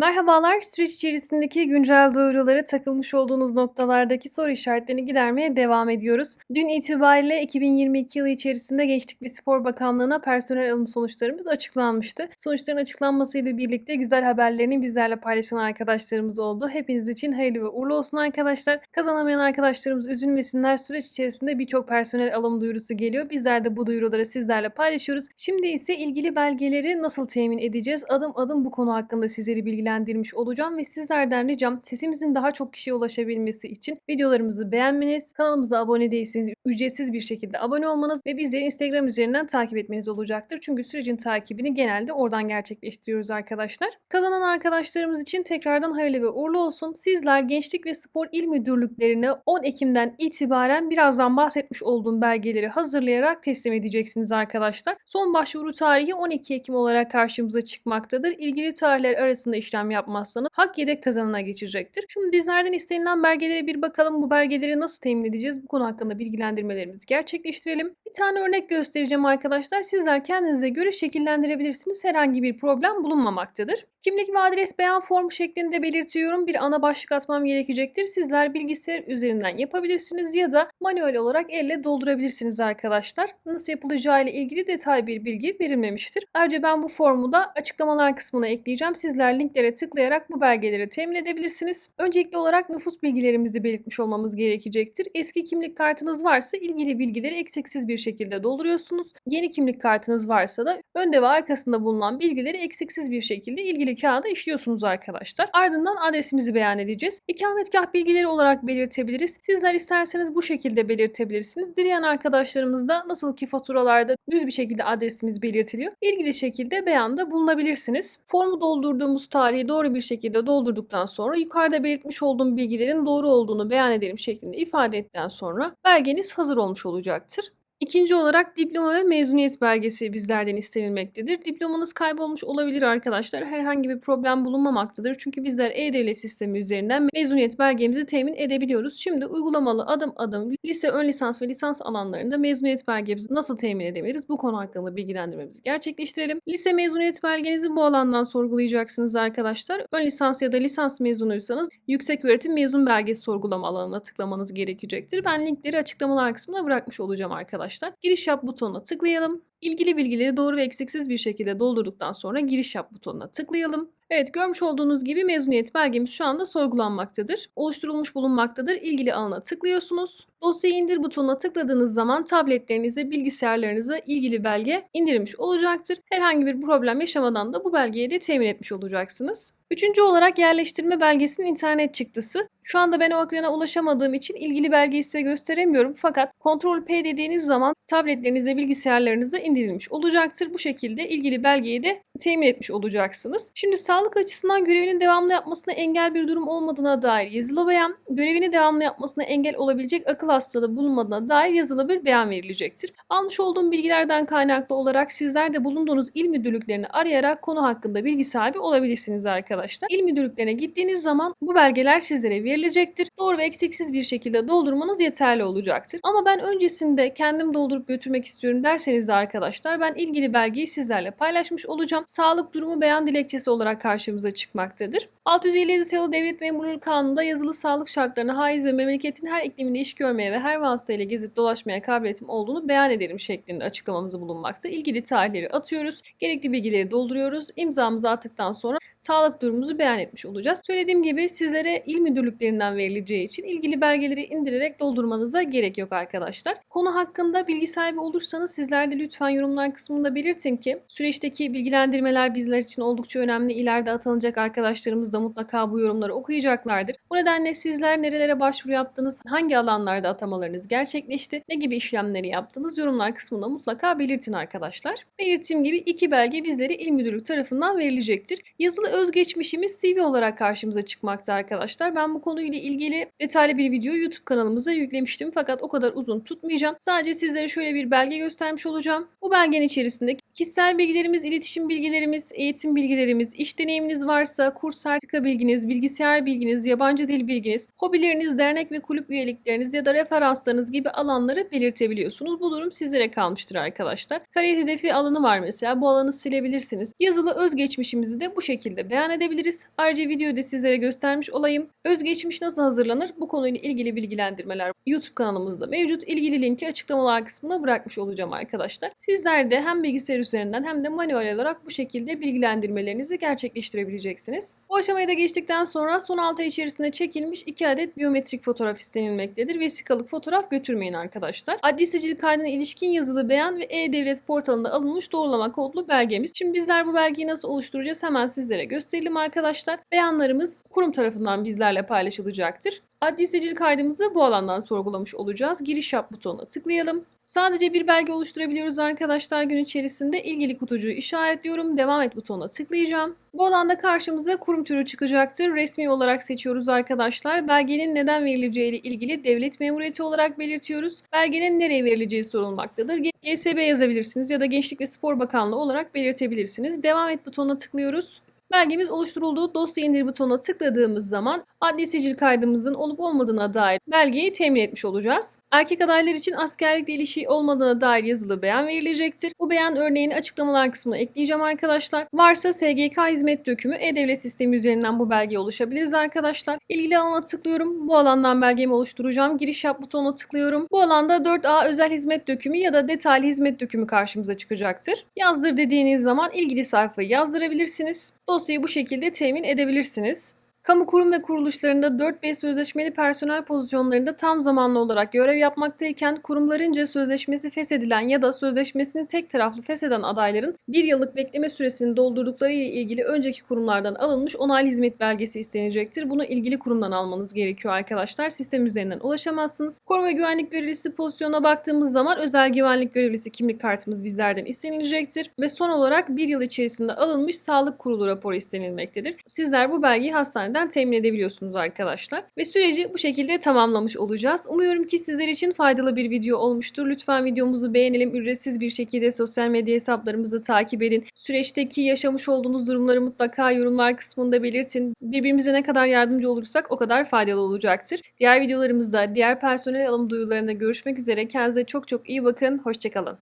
Merhabalar, süreç içerisindeki güncel duyuruları takılmış olduğunuz noktalardaki soru işaretlerini gidermeye devam ediyoruz. Dün itibariyle 2022 yılı içerisinde Gençlik ve Spor Bakanlığı'na personel alım sonuçlarımız açıklanmıştı. Sonuçların açıklanmasıyla birlikte güzel haberlerini bizlerle paylaşan arkadaşlarımız oldu. Hepiniz için hayırlı ve uğurlu olsun arkadaşlar. Kazanamayan arkadaşlarımız üzülmesinler. Süreç içerisinde birçok personel alım duyurusu geliyor. Bizler de bu duyuruları sizlerle paylaşıyoruz. Şimdi ise ilgili belgeleri nasıl temin edeceğiz? Adım adım bu konu hakkında sizleri bilgilendirmiş olacağım ve sizlerden ricam sesimizin daha çok kişiye ulaşabilmesi için videolarımızı beğenmeniz, kanalımıza abone değilseniz ücretsiz bir şekilde abone olmanız ve bizleri Instagram üzerinden takip etmeniz olacaktır. Çünkü sürecin takibini genelde oradan gerçekleştiriyoruz arkadaşlar. Kazanan arkadaşlarımız için tekrardan hayırlı ve uğurlu olsun. Sizler Gençlik ve Spor İl Müdürlüklerine 10 Ekim'den itibaren birazdan bahsetmiş olduğum belgeleri hazırlayarak teslim edeceksiniz arkadaşlar. Son başvuru tarihi 12 Ekim olarak karşımıza çıkmaktadır. İlgili tarihler arasında işlem yapmazsanız hak yedek kazanına geçecektir. Şimdi bizlerden istenilen belgelere bir bakalım. Bu belgeleri nasıl temin edeceğiz? Bu konu hakkında bilgilendirmelerimizi gerçekleştirelim. Bir tane örnek göstereceğim arkadaşlar. Sizler kendinize göre şekillendirebilirsiniz. Herhangi bir problem bulunmamaktadır. Kimlik ve adres beyan formu şeklinde belirtiyorum. Bir ana başlık atmam gerekecektir. Sizler bilgisayar üzerinden yapabilirsiniz ya da manuel olarak elle doldurabilirsiniz arkadaşlar. Nasıl yapılacağı ile ilgili detay bir bilgi verilmemiştir. Ayrıca ben bu formu da açıklamalar kısmına ekleyeceğim. Sizler linklere tıklayarak bu belgeleri temin edebilirsiniz. Öncelikli olarak nüfus bilgilerimizi belirtmiş olmamız gerekecektir. Eski kimlik kartınız varsa ilgili bilgileri eksiksiz bir şekilde dolduruyorsunuz. Yeni kimlik kartınız varsa da önde ve arkasında bulunan bilgileri eksiksiz bir şekilde ilgili kağıda işliyorsunuz arkadaşlar. Ardından adresimizi beyan edeceğiz. İkametgah bilgileri olarak belirtebiliriz. Sizler isterseniz bu şekilde belirtebilirsiniz. Dileyen arkadaşlarımız da nasıl ki faturalarda düz bir şekilde adresimiz belirtiliyor. İlgili şekilde beyanda bulunabilirsiniz. Formu doldurduğumuz tarihi doğru bir şekilde doldurduktan sonra yukarıda belirtmiş olduğum bilgilerin doğru olduğunu beyan edelim şeklinde ifade ettikten sonra belgeniz hazır olmuş olacaktır. İkinci olarak diploma ve mezuniyet belgesi bizlerden istenilmektedir. Diplomanız kaybolmuş olabilir arkadaşlar. Herhangi bir problem bulunmamaktadır. Çünkü bizler e-devlet sistemi üzerinden mezuniyet belgemizi temin edebiliyoruz. Şimdi uygulamalı adım adım lise, ön lisans ve lisans alanlarında mezuniyet belgemizi nasıl temin edebiliriz? Bu konu hakkında bilgilendirmemizi gerçekleştirelim. Lise mezuniyet belgenizi bu alandan sorgulayacaksınız arkadaşlar. Ön lisans ya da lisans mezunuysanız yüksek öğretim mezun belgesi sorgulama alanına tıklamanız gerekecektir. Ben linkleri açıklamalar kısmına bırakmış olacağım arkadaşlar arkadaşlar. Giriş yap butonuna tıklayalım. İlgili bilgileri doğru ve eksiksiz bir şekilde doldurduktan sonra giriş yap butonuna tıklayalım. Evet görmüş olduğunuz gibi mezuniyet belgemiz şu anda sorgulanmaktadır. Oluşturulmuş bulunmaktadır. İlgili alana tıklıyorsunuz. Dosyayı indir butonuna tıkladığınız zaman tabletlerinize, bilgisayarlarınıza ilgili belge indirilmiş olacaktır. Herhangi bir problem yaşamadan da bu belgeyi de temin etmiş olacaksınız. Üçüncü olarak yerleştirme belgesinin internet çıktısı. Şu anda ben o ekrana ulaşamadığım için ilgili belgeyi size gösteremiyorum. Fakat Ctrl P dediğiniz zaman tabletlerinize, bilgisayarlarınıza indirilmiş olacaktır. Bu şekilde ilgili belgeyi de temin etmiş olacaksınız. Şimdi sağlık açısından görevini devamlı yapmasına engel bir durum olmadığına dair yazılı beyan, görevini devamlı yapmasına engel olabilecek akıl hastalığı bulunmadığına dair yazılı bir beyan verilecektir. Almış olduğum bilgilerden kaynaklı olarak sizler de bulunduğunuz il müdürlüklerini arayarak konu hakkında bilgi sahibi olabilirsiniz arkadaşlar. İl müdürlüklerine gittiğiniz zaman bu belgeler sizlere verilecektir. Doğru ve eksiksiz bir şekilde doldurmanız yeterli olacaktır. Ama ben öncesinde kendim doldurup götürmek istiyorum derseniz de arkadaşlar ben ilgili belgeyi sizlerle paylaşmış olacağım. Sağlık durumu beyan dilekçesi olarak karşımıza çıkmaktadır. 657 sayılı Devlet Memurları Kanunu'nda yazılı sağlık şartlarına haiz ve memleketin her ikliminde iş görmeye ve her vasıtayla gezip dolaşmaya kabiliyetim olduğunu beyan ederim şeklinde açıklamamızı bulunmakta. İlgili tarihleri atıyoruz, gerekli bilgileri dolduruyoruz, imzamızı attıktan sonra sağlık durumumuzu beyan etmiş olacağız. Söylediğim gibi sizlere il müdürlüklerinden verileceği için ilgili belgeleri indirerek doldurmanıza gerek yok arkadaşlar. Konu hakkında bilgi sahibi olursanız sizler de lütfen yorumlar kısmında belirtin ki süreçteki bilgilendirmeler bizler için oldukça önemli. İleride atanacak arkadaşlarımız da mutlaka bu yorumları okuyacaklardır. Bu nedenle sizler nerelere başvuru yaptınız, hangi alanlarda atamalarınız gerçekleşti, ne gibi işlemleri yaptınız yorumlar kısmında mutlaka belirtin arkadaşlar. Belirttiğim gibi iki belge bizlere il müdürlük tarafından verilecektir. Yazılı özgeçmişimiz CV olarak karşımıza çıkmakta arkadaşlar. Ben bu konuyla ilgili detaylı bir video YouTube kanalımıza yüklemiştim fakat o kadar uzun tutmayacağım. Sadece sizlere şöyle bir belge göstermiş olacağım. Bu belgenin içerisinde kişisel bilgilerimiz, iletişim bilgilerimiz, eğitim bilgilerimiz, iş deneyiminiz varsa, kurs matematika bilginiz, bilgisayar bilginiz, yabancı dil bilginiz, hobileriniz, dernek ve kulüp üyelikleriniz ya da referanslarınız gibi alanları belirtebiliyorsunuz. Bu durum sizlere kalmıştır arkadaşlar. Kariyer hedefi alanı var mesela. Bu alanı silebilirsiniz. Yazılı özgeçmişimizi de bu şekilde beyan edebiliriz. Ayrıca videoda sizlere göstermiş olayım. Özgeçmiş nasıl hazırlanır? Bu konuyla ilgili bilgilendirmeler YouTube kanalımızda mevcut. İlgili linki açıklamalar kısmına bırakmış olacağım arkadaşlar. Sizler de hem bilgisayar üzerinden hem de manuel olarak bu şekilde bilgilendirmelerinizi gerçekleştirebileceksiniz. Bu aşamayı da geçtikten sonra son 6 ay içerisinde çekilmiş 2 adet biyometrik fotoğraf istenilmektedir. Vesikalık fotoğraf götürmeyin arkadaşlar. Adli sicil kaydına ilişkin yazılı beyan ve e-devlet portalında alınmış doğrulama kodlu belgemiz. Şimdi bizler bu belgeyi nasıl oluşturacağız hemen sizlere gösterelim arkadaşlar. Beyanlarımız kurum tarafından bizlerle paylaşılacaktır. Adli sicil kaydımızı bu alandan sorgulamış olacağız. Giriş yap butonuna tıklayalım. Sadece bir belge oluşturabiliyoruz arkadaşlar gün içerisinde. ilgili kutucuğu işaretliyorum. Devam et butonuna tıklayacağım. Bu alanda karşımıza kurum türü çıkacaktır. Resmi olarak seçiyoruz arkadaşlar. Belgenin neden verileceği ile ilgili devlet memuriyeti olarak belirtiyoruz. Belgenin nereye verileceği sorulmaktadır. GSB yazabilirsiniz ya da Gençlik ve Spor Bakanlığı olarak belirtebilirsiniz. Devam et butonuna tıklıyoruz. Belgemiz oluşturulduğu dosya indir butonuna tıkladığımız zaman adli sicil kaydımızın olup olmadığına dair belgeyi temin etmiş olacağız. Erkek adaylar için askerlikle ilişiği olmadığına dair yazılı beyan verilecektir. Bu beyan örneğini açıklamalar kısmına ekleyeceğim arkadaşlar. Varsa SGK hizmet dökümü e-devlet sistemi üzerinden bu belgeye ulaşabiliriz arkadaşlar. İlgili alana tıklıyorum. Bu alandan belgemi oluşturacağım. Giriş yap butonuna tıklıyorum. Bu alanda 4A özel hizmet dökümü ya da detaylı hizmet dökümü karşımıza çıkacaktır. Yazdır dediğiniz zaman ilgili sayfayı yazdırabilirsiniz. Dosyayı bu şekilde temin edebilirsiniz. Kamu kurum ve kuruluşlarında 4B sözleşmeli personel pozisyonlarında tam zamanlı olarak görev yapmaktayken kurumlarınca sözleşmesi feshedilen ya da sözleşmesini tek taraflı fesheden adayların bir yıllık bekleme süresini doldurdukları ile ilgili önceki kurumlardan alınmış onaylı hizmet belgesi istenecektir. Bunu ilgili kurumdan almanız gerekiyor arkadaşlar. Sistem üzerinden ulaşamazsınız. Koruma ve güvenlik görevlisi pozisyonuna baktığımız zaman özel güvenlik görevlisi kimlik kartımız bizlerden istenilecektir. Ve son olarak bir yıl içerisinde alınmış sağlık kurulu raporu istenilmektedir. Sizler bu belgeyi hastaneden temin edebiliyorsunuz arkadaşlar. Ve süreci bu şekilde tamamlamış olacağız. Umuyorum ki sizler için faydalı bir video olmuştur. Lütfen videomuzu beğenelim. Ücretsiz bir şekilde sosyal medya hesaplarımızı takip edin. Süreçteki yaşamış olduğunuz durumları mutlaka yorumlar kısmında belirtin. Birbirimize ne kadar yardımcı olursak o kadar faydalı olacaktır. Diğer videolarımızda, diğer personel alım duyurularında görüşmek üzere. Kendinize çok çok iyi bakın. Hoşçakalın.